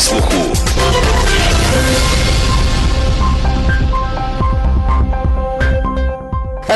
на слуху.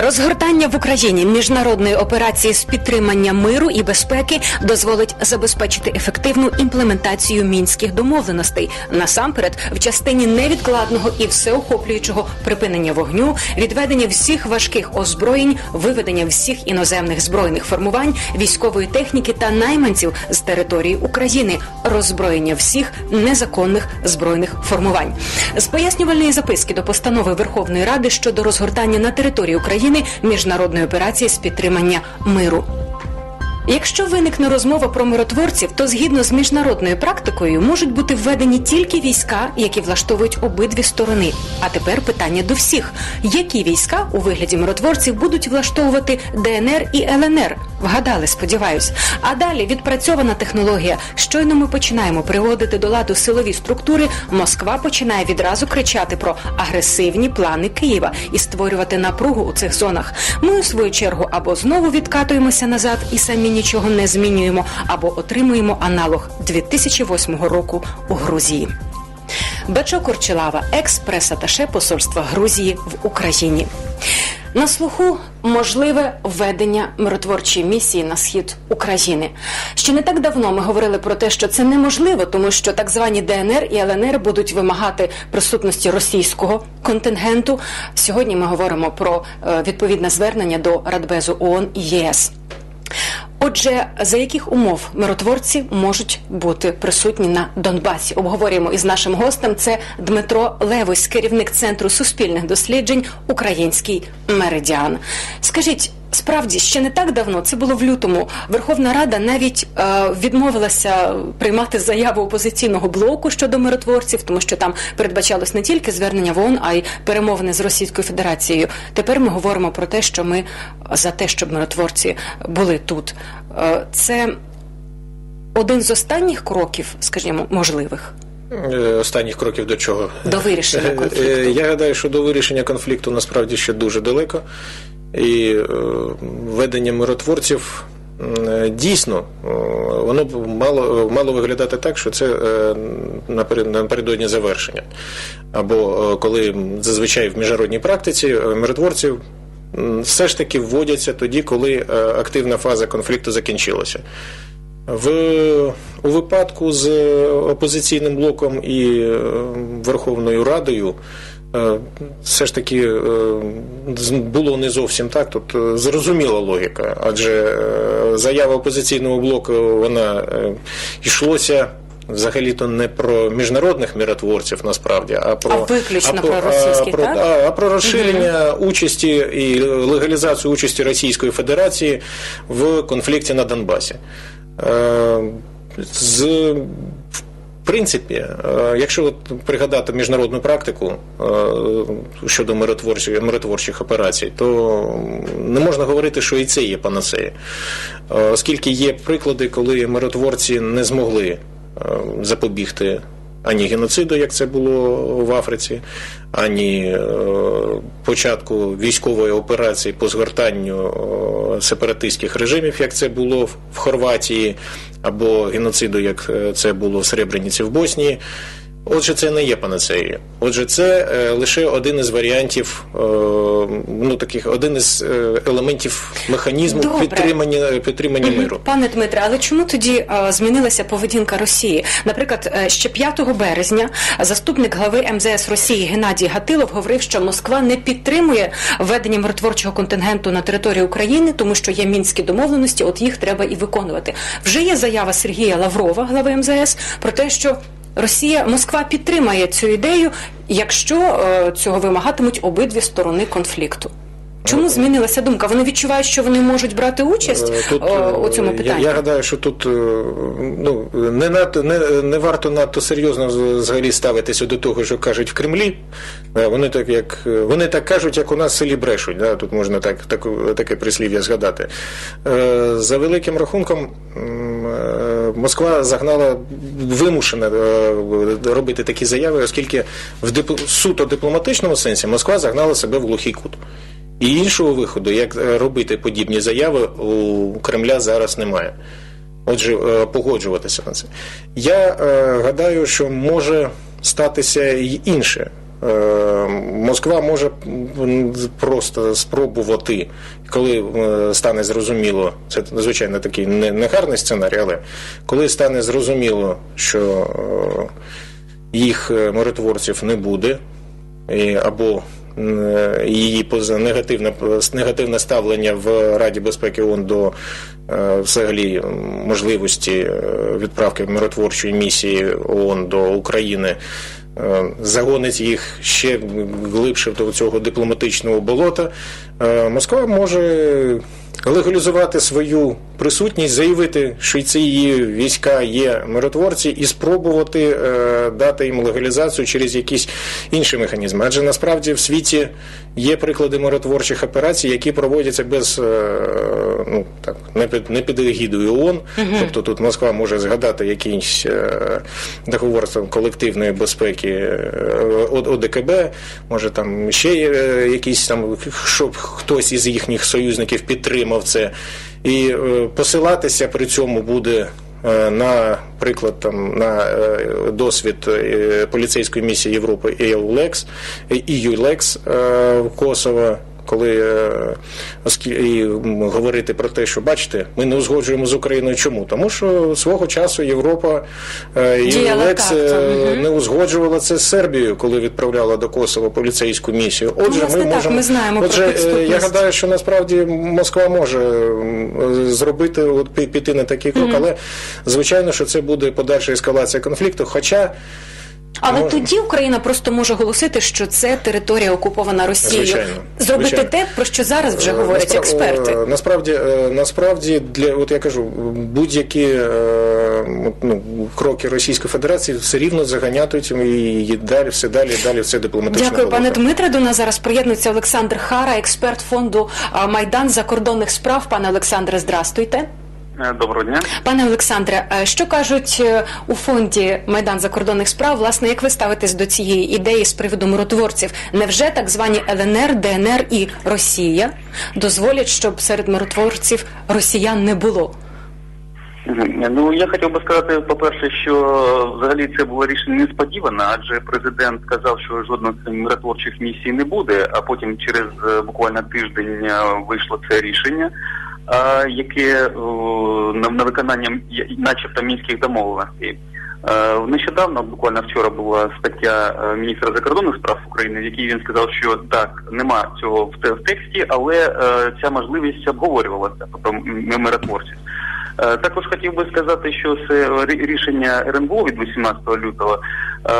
Розгортання в Україні міжнародної операції з підтримання миру і безпеки дозволить забезпечити ефективну імплементацію мінських домовленостей насамперед в частині невідкладного і всеохоплюючого припинення вогню, відведення всіх важких озброєнь, виведення всіх іноземних збройних формувань, військової техніки та найманців з території України, роззброєння всіх незаконних збройних формувань. З пояснювальної записки до постанови Верховної Ради щодо розгортання на території України міжнародної операції з підтримання миру. Якщо виникне розмова про миротворців, то згідно з міжнародною практикою можуть бути введені тільки війська, які влаштовують обидві сторони. А тепер питання до всіх: які війська у вигляді миротворців будуть влаштовувати ДНР і ЛНР? Вгадали, сподіваюсь. А далі відпрацьована технологія. Щойно ми починаємо приводити до ладу силові структури. Москва починає відразу кричати про агресивні плани Києва і створювати напругу у цих зонах. Ми у свою чергу або знову відкатуємося назад і самі нічого не змінюємо, або отримуємо аналог 2008 року у Грузії. Бачо Курчилава, екс-прес-аташе посольства Грузії в Україні. На слуху можливе введення миротворчої місії на схід України. Ще не так давно ми говорили про те, що це неможливо, тому що так звані ДНР і ЛНР будуть вимагати присутності російського контингенту. Сьогодні ми говоримо про е, відповідне звернення до Радбезу ООН і ЄС. Отже, за яких умов миротворці можуть бути присутні на Донбасі? Обговорюємо із нашим гостем. Це Дмитро Левось, керівник центру суспільних досліджень Український меридіан. Скажіть. Справді ще не так давно, це було в лютому. Верховна Рада навіть е, відмовилася приймати заяву опозиційного блоку щодо миротворців, тому що там передбачалось не тільки звернення в ООН, а й перемовини з Російською Федерацією. Тепер ми говоримо про те, що ми за те, щоб миротворці були тут. Е, це один з останніх кроків, скажімо, можливих. Е, Останніх кроків до чого? До вирішення Е, конфлікту. е, Я гадаю, що до вирішення конфлікту насправді ще дуже далеко. І е, введення миротворців е, дійсно е, воно мало, мало виглядати так, що це наперед- напередодні завершення. Або коли зазвичай в міжнародній практиці миротворців все ж таки вводяться тоді, коли активна фаза конфлікту закінчилася. В, у випадку з опозиційним блоком і Верховною Радою все ж таки е, було не зовсім так. Тут е, зрозуміла логіка, адже е, заява опозиційного блоку вона е, йшлося. Взагалі-то не про міжнародних миротворців насправді, а про А виключно про російські, а, про, так? а, а про розширення участі і легалізацію участі Російської Федерації в конфлікті на Донбасі. Е, З принципі, е, якщо от пригадати міжнародну практику е, щодо миротворчих, миротворчих операцій, то не можна говорити, що і це є панацея. Е, Оскільки є приклади, коли миротворці не змогли запобігти ані геноциду, як це було в Африці, ані е, початку військової операції по згортанню е, сепаратистських режимів, як це було в- Хорватії, або геноциду, як е, це було в Сребреніці в Боснії. Отже, це не є панацеєю. Отже, це е, лише один із варіантів, е, ну таких один із е, елементів механізму Добре. підтримання, підтримання Мгм. миру. Пане Дмитре, але чому тоді е, змінилася поведінка Росії? Наприклад, е, ще 5 березня заступник глави МЗС Росії Геннадій Гатилов говорив, що Москва не підтримує введення миротворчого контингенту на територію України, тому що є мінські домовленості, от їх треба і виконувати. Вже є заява Сергія Лаврова, глави МЗС, про те, що Росія Москва підтримає цю ідею, якщо е, цього вимагатимуть обидві сторони конфлікту. Чому змінилася думка? Вони відчувають, що вони можуть брати участь Е, Тут, у цьому е, питанні. Я, я гадаю, що тут е, ну, не, надто, не, не варто надто серйозно взагалі ставитися до того, що кажуть в Кремлі. Вони так, як, вони так кажуть, як у нас в селі брешуть. Да? Тут можна так, так, таке прислів'я згадати. За великим рахунком, Москва загнала вимушена робити такі заяви, оскільки в суто дипломатичному сенсі Москва загнала себе в глухий кут. І іншого виходу, як е, робити подібні заяви, у Кремля зараз немає. Отже, е, погоджуватися на це. Я е, гадаю, що може статися й інше. Е, Москва може просто спробувати, коли е, стане зрозуміло, це звичайно такий не, не гарний сценарій, але коли стане зрозуміло, що е, їх миротворців не буде, і- або її поза- негативне, негативне ставлення в Раді безпеки ООН до е, взагалі можливості е, відправки миротворчої місії ООН до України е, загонить їх ще глибше до цього дипломатичного болота, е, Москва може легалізувати свою присутність, заявити, що ці її війська є миротворці, і спробувати е, дати їм легалізацію через якісь інші механізми. Адже насправді в світі є приклади миротворчих операцій, які проводяться без е, ну так не під не під егідою ООН. Тобто тут Москва може згадати якийсь е, договор там, колективної безпеки е, ОДКБ, може там ще е, якийсь там, щоб хтось із їхніх союзників підтримав це. І е, посилатися при цьому буде е, на приклад там на е, досвід поліцейської місії Європи EULEX, в Косово. Коли е, і говорити про те, що бачите, ми не узгоджуємо з Україною. Чому? Тому що свого часу Європа е, і Діяла Лекс так, е, не узгоджувала це з Сербією, коли відправляла до Косово поліцейську місію. Отже, власне, ми так, можемо ми знаємо Отже, е, я гадаю, що насправді Москва може зробити от піти на такий крок, але звичайно, що це буде подальша ескалація конфлікту. Хоча Але Можна. тоді Україна просто може оголосити, що це територія окупована Росією. Звичайно, Зробити звичайно. те, про що зараз вже Е, говорять наспра- експерти. е, Насправді, е, насправді, для от я кажу, будь-які ну, кроки Російської Федерації все рівно заганятують і далі, все далі, далі, все дипломатично. Дякую, пане болото. Дмитре. До нас зараз приєднується Олександр Хара, експерт фонду Майдан закордонних справ. Пане Олександре, здрастуйте. Е, Доброго дня. Пане Олександре, е, що кажуть е, у фонді Майдан закордонних справ? Власне, як ви ставитесь до цієї ідеї з приводу миротворців? Невже так звані ЛНР, ДНР і Росія дозволять, щоб серед миротворців росіян не було? Ну я хотів би сказати, по-перше, що взагалі це було рішення несподіване, адже президент сказав, що жодних миротворчих місій не буде. А потім через буквально тиждень вийшло це рішення, яке на, на виконання, начебто, мінських домовленостей. Е, Нещодавно, буквально вчора, була стаття е, міністра закордонних справ України, в якій він сказав, що так, нема цього в тексті, але е, ця можливість обговорювалася, тобто м- миротворців. Також хотів би сказати, що це рішення РНБО від 18 лютого,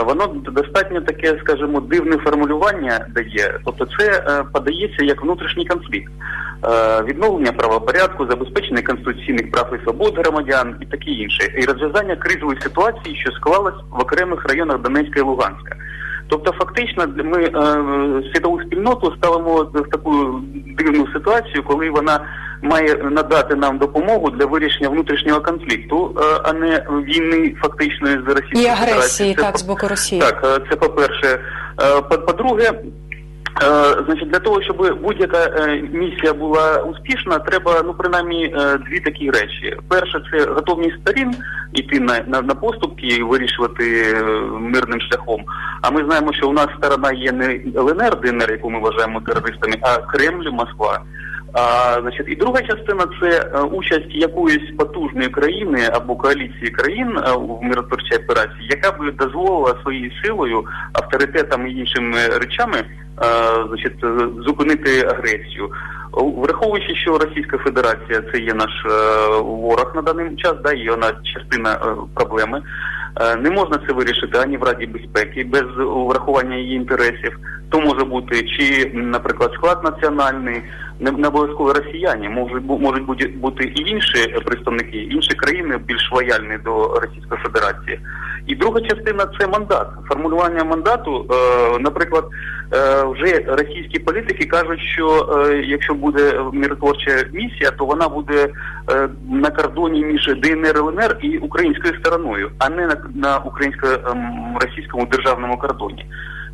воно достатньо таке, скажімо, дивне формулювання дає. Тобто, це подається як внутрішній конфлікт. Е, Відновлення правопорядку, забезпечення конституційних прав і свобод громадян і таке інше, і розв'язання кризової ситуації, що склалась в окремих районах Донецька і Луганська. Тобто, фактично, ми е, світову спільноту ставимо в таку дивну ситуацію, коли вона має надати нам допомогу для вирішення внутрішнього конфлікту, е, а не війни фактичної з Російською І агресії, Федерацією. Це так, з боку Росії. Так, е, це по-перше. По- По-друге, е, значить, для того, щоб будь-яка е, місія була успішна, треба ну принаймні е, дві такі речі. Перше, це готовність сторін йти на, на, на поступки і вирішувати е, мирним шляхом. А ми знаємо, що у нас сторона є не ЛНР, ДНР, яку ми вважаємо терористами, а Кремль, Москва. А, значить, і друга частина це е, участь якоїсь потужної країни або коаліції країн е, в миротворчій операції, яка би дозволила своєю силою, авторитетом і іншими речами е, значить, е, зупинити агресію. Враховуючи, що Російська Федерація це є наш е, ворог на даний час, да, і вона частина е, проблеми. Е, Не можна це вирішити ані в Раді безпеки без врахування її інтересів. То може бути чи, наприклад, склад національний, не, обов'язково росіяни, можуть можуть бути, і інші представники, інші країни більш лояльні до Російської Федерації. І друга частина це мандат. Формулювання мандату, е, наприклад, вже російські політики кажуть, що е, якщо буде миротворча місія, то вона буде е, на кордоні між ДНР, ЛНР і українською стороною, а не на, українсько-російському державному кордоні.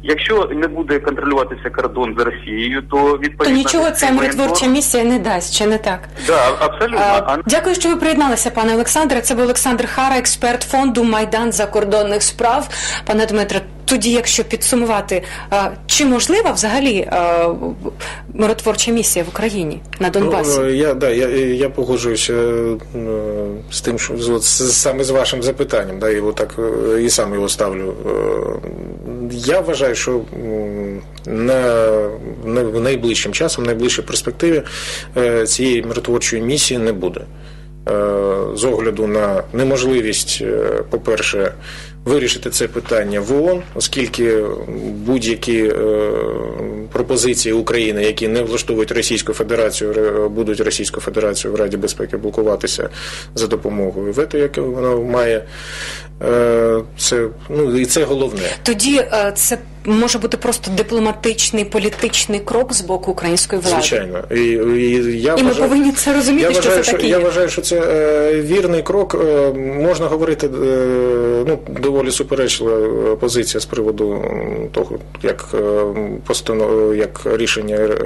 Якщо не буде контролюватися кордон з Росією, то То нічого ця миротворча місія не дасть, чи не так? Да, абсолютно. А Дякую, що ви приєдналися, пане Олександре. Це був Олександр Хара, експерт фонду Майдан закордонних справ. Пане Дмитре, тоді, якщо підсумувати, чи можлива взагалі миротворча місія в Україні на Донбасі? Ну, е, я, да, я, я погоджуюся е, з тим, що з- саме з вашим запитанням, да, і так е, і сам його ставлю. Е, Я вважаю, що на, на в найближчим часом, в найближчій перспективі е, цієї миротворчої місії не буде. Е, З огляду на неможливість, е, по-перше, вирішити це питання в ООН, оскільки будь-які е, пропозиції України, які не влаштовують Російську Федерацію, будуть Російську Федерацію в Раді безпеки блокуватися за допомогою вето, яке вона має. Е, Це ну і це головне. Тоді е, це може бути просто дипломатичний політичний крок з боку української влади. Звичайно, і, і я І ми повинні це розуміти, я що вважаю, це таке. Я вважаю, що це е, вірний крок. Е, можна говорити, е, ну доволі суперечлива е, позиція з приводу того, як е, постанов, як рішення е,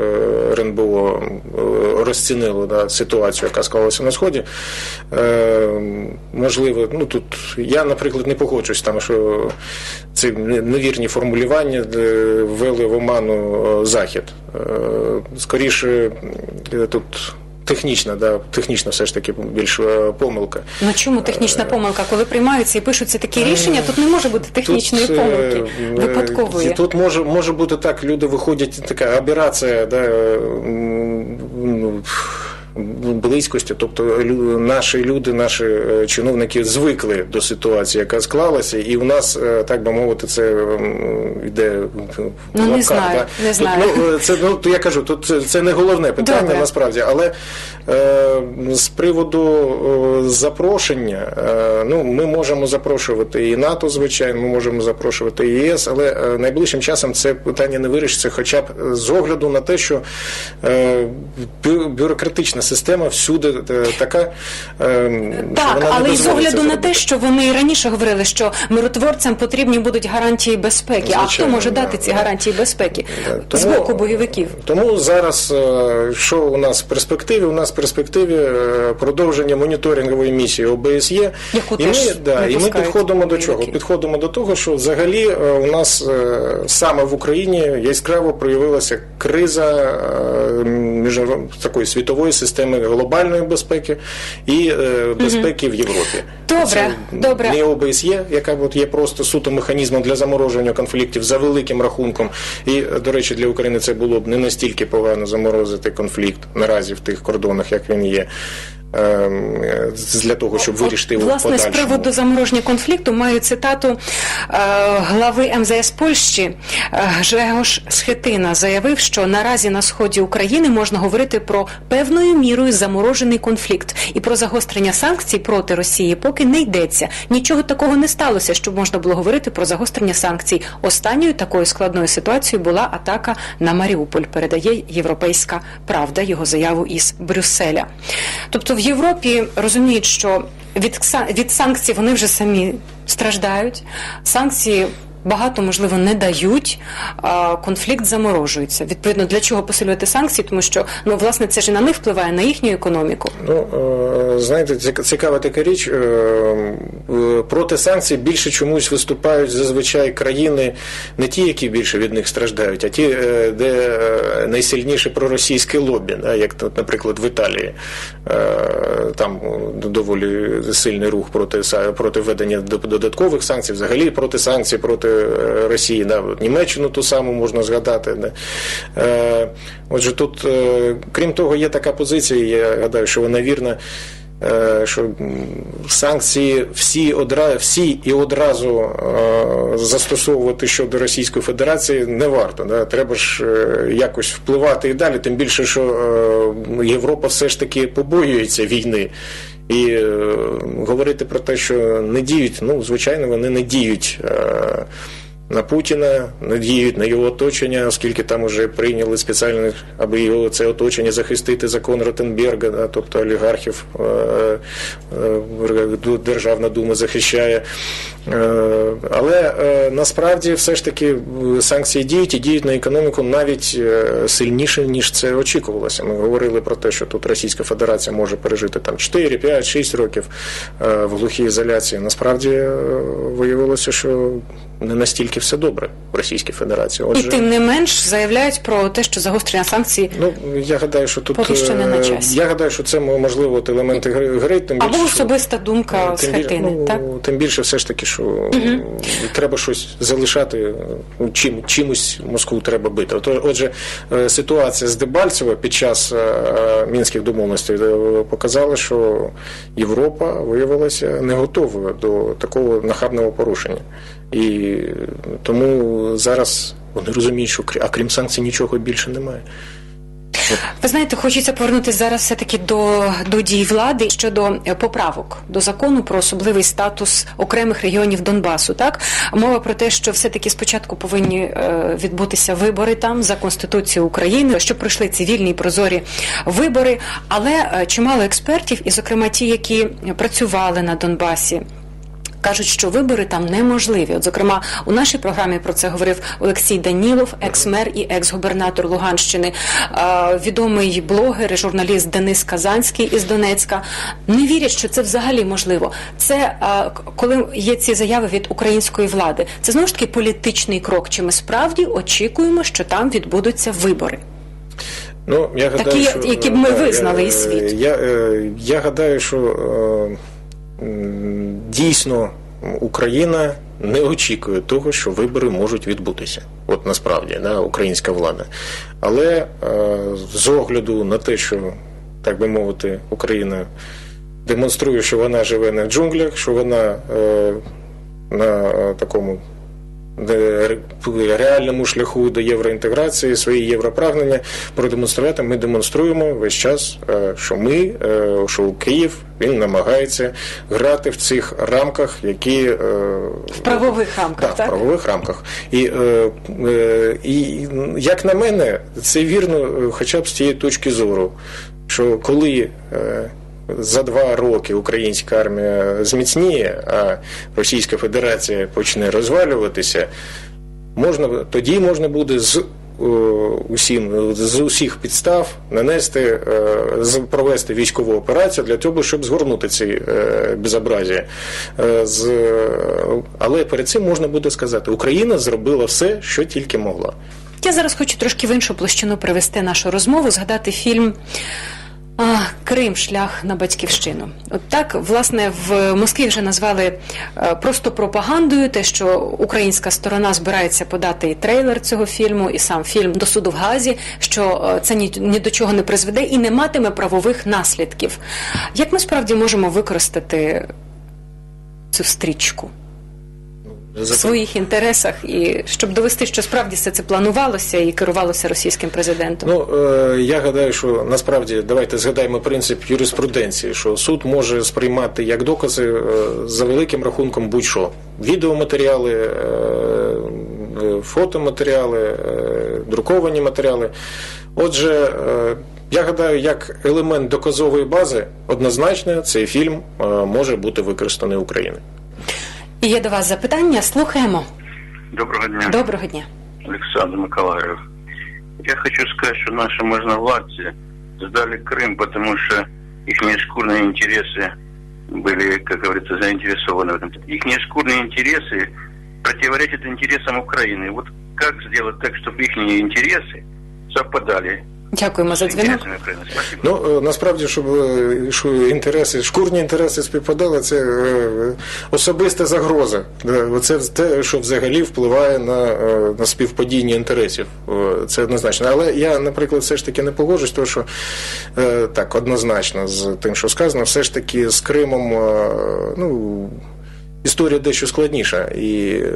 РНБО е, розцінило да, ситуацію, яка склалася на сході. Е, можливо, ну тут я, наприклад, не погоджуюсь там, що це невірні формулювання де ввели в оману е, захід. Е, Скоріше е, тут. Технічна, да, технічна все ж таки більш е, помилка. Ну чому технічна помилка? Коли приймаються і пишуться такі рішення, тут не може бути технічної Тут, е, помилки. е, Випадкової. Тут може, може бути так, люди виходять, така аберація, да, ну, близькості, тобто наші люди, наші е, чиновники звикли до ситуації, яка склалася, і у нас, е, так би мовити, це йде Ну, не знаю, да. не Тут, ну, це, ну, я кажу, тут це, це не головне питання Добре. насправді, але е, з приводу е, запрошення, е, ну, ми можемо запрошувати і НАТО, звичайно, ми можемо запрошувати і ЄС, але е, найближчим часом це питання не вирішиться, хоча б з огляду на те, що е, бю- бюрократична система всюди е, така. е, Так, вона але й з огляду на те, що вони і раніше говорили, що миротворцям потрібні будуть гарантії безпеки. а хто може да, дати ці да. гарантії безпеки Да, з боку бойовиків? Тому зараз е, що у нас в перспективі? У нас в перспективі продовження моніторингової місії ОБСЄ. Яку і ми, да, і ми підходимо до чого? Підходимо до того, що взагалі у нас саме в Україні яскраво проявилася криза міжнарод- такої світової системи глобальної безпеки і е, безпеки в Європі. Добре, Це добре. Не ОБСЄ, яка от є просто суто механізмом для замороження конфліктів за великим рахунком. І, до речі, для України це було б не настільки погано заморозити конфлікт наразі в тих кордонах, як він є. Ем, е, Для того, щоб вирішити його Власне, з приводу замороження конфлікту маю цитату е, глави МЗС Польщі е, Гжегош Схетина заявив, що наразі на сході України можна говорити про певною мірою заморожений конфлікт і про загострення санкцій проти Росії поки не йдеться. Нічого такого не сталося, щоб можна було говорити про загострення санкцій. Останньою такою складною ситуацією була атака на Маріуполь. Передає Європейська Правда його заяву із Брюсселя. Тобто в Європі розуміють, що від, від санкцій вони вже самі страждають. Санкції багато можливо не дають, а конфлікт заморожується. Відповідно, для чого посилювати санкції? Тому що ну власне це ж на них впливає на їхню економіку. Ну, е, знаєте, цік- цікава така річ. е, е, Проти санкцій більше чомусь виступають зазвичай країни, не ті, які більше від них страждають, а ті, де найсильніше проросійське лобі, як, наприклад, в Італії. Там доволі сильний рух проти, проти введення до- додаткових санкцій, взагалі проти санкцій проти Росії. Да, Німеччину ту саму можна згадати. Да. Е, Отже, тут, е, крім того, є така позиція, я гадаю, що вона вірна. е, Що санкції всі одра, всі і одразу е, застосовувати щодо Російської Федерації не варто. Да? Треба ж е, якось впливати і далі. Тим більше, що е, Європа все ж таки побоюється війни. І е, говорити про те, що не діють, ну звичайно, вони не діють. Е, на Путіна, надіють на його оточення, оскільки там вже прийняли спеціально, аби його це оточення захистити закон Ротенберга, тобто олігархів е, е, Державна дума захищає. Е, Але насправді все ж таки санкції діють і діють на економіку навіть сильніше, ніж це очікувалося. Ми говорили про те, що тут Російська Федерація може пережити там 4, 5, 6 років в глухій ізоляції. Насправді виявилося, що не настільки все добре в Російській Федерації. І тим не менш заявляють про те, що загострення санкцій Ну я гадаю, що тут Поки що не на е, часі. Я гадаю, що це можливо от елементи гри, гри, тим або особиста думка з тим, більше, хатини, ну, так? тим більше все ж таки, що треба щось залишати, ну, чим, чимось Москву треба бити. Отже, е, ситуація з Дебальцево під час е, мінських домовленостей е, показала, що Європа виявилася не готовою до такого нахабного порушення. І тому зараз вони розуміють, що а крім санкцій нічого більше немає. Ви знаєте, хочеться повернутися зараз все-таки до, до дій влади щодо е, поправок до закону про особливий статус окремих регіонів Донбасу. Так мова про те, що все-таки спочатку повинні е, відбутися вибори там за конституцією України, щоб пройшли цивільні і прозорі вибори. Але е, чимало експертів, і зокрема ті, які працювали на Донбасі. Кажуть, що вибори там неможливі. От, зокрема, у нашій програмі про це говорив Олексій Данілов, екс-мер і екс-губернатор Луганщини, е, відомий блогер і журналіст Денис Казанський із Донецька. Не вірять, що це взагалі можливо. Це е, коли є ці заяви від української влади. Це знову ж таки політичний крок. Чи ми справді очікуємо, що там відбудуться вибори? Ну, я гадаю, Такі, що, які б ми визнали я, і світ. Я, е, я гадаю, що е, дійсно Україна не очікує того, що вибори можуть відбутися. От насправді, да, українська влада. Але е, з огляду на те, що, так би мовити, Україна демонструє, що вона живе не в джунглях, що вона е, на е, такому реальному шляху до євроінтеграції, свої європрагнення продемонструвати. Ми демонструємо весь час, е, що ми, е, що Київ він намагається грати в цих рамках, які е, В правових рамках, так, так? в правових рамках. І, і як на мене, це вірно, хоча б з тієї точки зору, що коли. За два роки українська армія зміцніє, а Російська Федерація почне розвалюватися, можна тоді можна буде з е, усім з усіх підстав нанести е, провести військову операцію для того, щоб згорнути ці е, безобразія. Але перед цим можна буде сказати, Україна зробила все, що тільки могла. Я зараз хочу трошки в іншу площину привести нашу розмову, згадати фільм. А, Крим шлях на батьківщину. От так, власне, в Москві вже назвали е, просто пропагандою, те, що українська сторона збирається подати і трейлер цього фільму, і сам фільм до суду в Газі, що е, це ні, ні до чого не призведе і не матиме правових наслідків. Як ми справді можемо використати цю стрічку в своїх інтересах, і щоб довести, що справді все це планувалося і керувалося російським президентом? Ну е, я гадаю, що насправді давайте згадаємо принцип юриспруденції, що суд може сприймати як докази е, за великим рахунком будь-що відеоматеріали, е, фотоматеріали, друковані матеріали. Отже, я гадаю, як елемент доказової бази, однозначно цей фільм може бути використаний Україною. І є до вас запитання. Слухаємо. Доброго дня, Доброго дня. Александр Миколаев. Я хочу сказать, что наши можновладцы сдали Крым, потому что их шкурные интересы были, как говорится, заинтересованы в этом. Их шкурные интересы противоречат интересам Украины. Вот как сделать так, чтобы их интересы совпадали Дякуємо за дзвінок. Ну е, насправді, щоб е, що інтереси, шкурні інтереси співпадали, це е, особиста загроза. Це те, що взагалі впливає на, на співпадіння інтересів. Це однозначно. Але я, наприклад, все ж таки не погоджусь, тому що так однозначно з тим, що сказано, все ж таки з Кримом, ну. Історія дещо складніша. І е,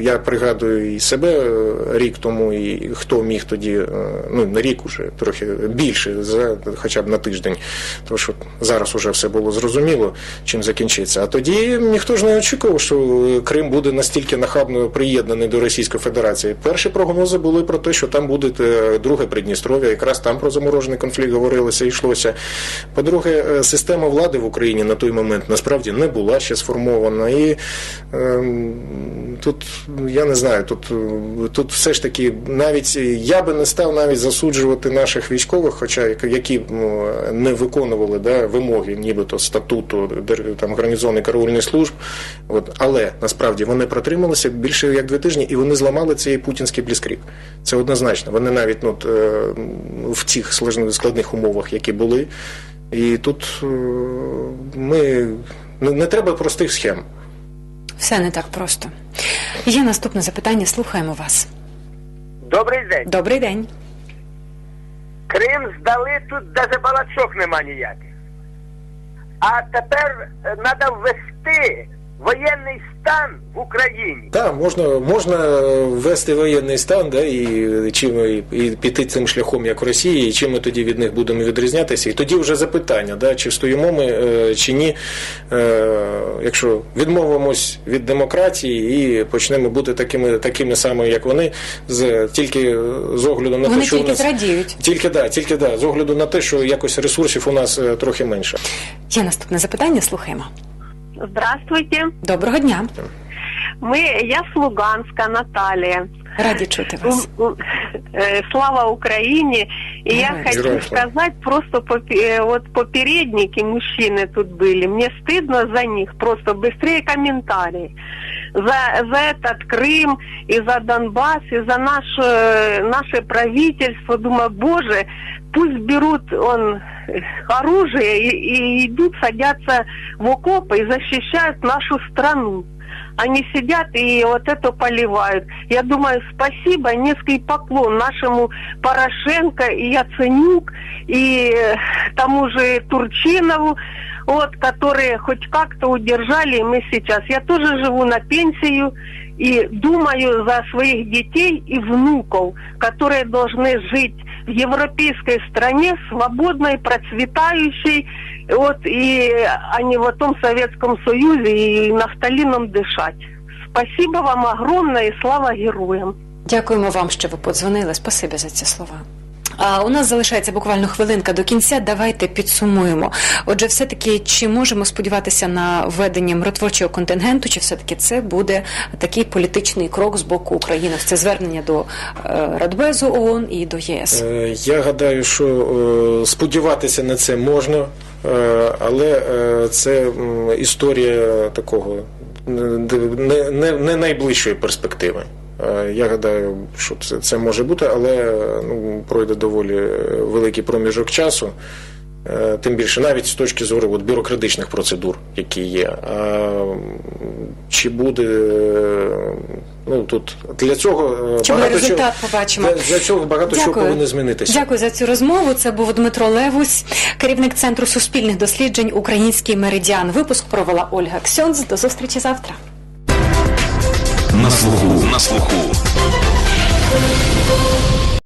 я пригадую і себе е, рік тому, і хто міг тоді, е, ну не рік уже, трохи більше, за хоча б на тиждень, тому що зараз уже все було зрозуміло, чим закінчиться. А тоді ніхто ж не очікував, що Крим буде настільки нахабно приєднаний до Російської Федерації. Перші прогнози були про те, що там буде друге Придністров'я, якраз там про заморожений конфлікт говорилося і йшлося. По-друге, система влади в Україні на той момент насправді не була ще сформована. І ем, тут я не знаю, тут, е, тут все ж таки навіть я би не став навіть засуджувати наших військових, хоча які ну, не виконували да, вимоги, нібито статуту там гарнізонних караульних служб. От, але насправді вони протрималися більше як два тижні, і вони зламали цей путінський бліскрік. Це однозначно. Вони навіть ну, е, в цих складних умовах, які були. І тут е, ми не треба простих схем. Все не так просто. Є наступне запитання. Слухаємо вас. Добрий день. Добрий день. Крим здали, тут навіть балачок нема ніяких. А тепер треба ввести воєнний стан в Україні. Так, можна, можна ввести воєнний стан, да, і, чим, і, і піти цим шляхом, як Росії, і чим ми тоді від них будемо відрізнятися. І тоді вже запитання, да, чи стоїмо ми, е, чи ні, е, якщо відмовимось від демократії і почнемо бути такими, такими самими, як вони, з, тільки з огляду на Вони те, що у тільки нас... зрадіють. Тільки да, тільки да, з огляду на те, що якось ресурсів у нас е, трохи менше. Є наступне запитання. Слухаємо. Здравствуйте. Доброго дня. Мы, я с Луганска, Наталья. Раді чути вас. М, м, э, Слава Украине. И я Героям хочу слава. сказать, просто попе- э, вот попередники мужчины тут были. Мне стыдно за них. Просто быстрее комментарии. За, за этот Крым и за Донбасс, и за наше, наше правительство. Думаю, боже, пусть берут он э, оружие и, и идут, садятся в окопы и защищают нашу страну. Они сидят и вот это поливают. Я думаю, спасибо, низкий поклон нашему Порошенко и Яценюк, и э, тому же Турчинову, вот, которые хоть как-то удержали мы сейчас. Я тоже живу на пенсию и думаю за своих детей и внуков, которые должны жить европейской стране, свободной, процветающей, вот, и а не в том Советском Союзе и нафталином дышать. Спасибо вам огромное и слава героям. Дякуємо вам, що ви подзвонили. Спасибі за ці слова. А у нас залишається буквально хвилинка до кінця. Давайте підсумуємо. Отже, все-таки чи можемо сподіватися на введення миротворчого контингенту, чи все-таки це буде такий політичний крок з боку України? Це звернення до е, Радбезу ООН і до ЄС. Е, Я гадаю, що е, сподіватися на це можна, але це історія такого не, не, не найближчої перспективи. Е, Я гадаю, що це, це може бути, але е, ну, пройде доволі великий проміжок часу. Е, Тим більше навіть з точки зору от, бюрократичних процедур, які є. А чи буде е, ну тут для цього е, Чи багато результат чого, побачимо? для, для цього багато чого повинно змінитися. Дякую за цю розмову. Це був Дмитро Левусь, керівник центру суспільних досліджень Український меридіан. Випуск провела Ольга Ксьонз. До зустрічі завтра на слуху. На слуху.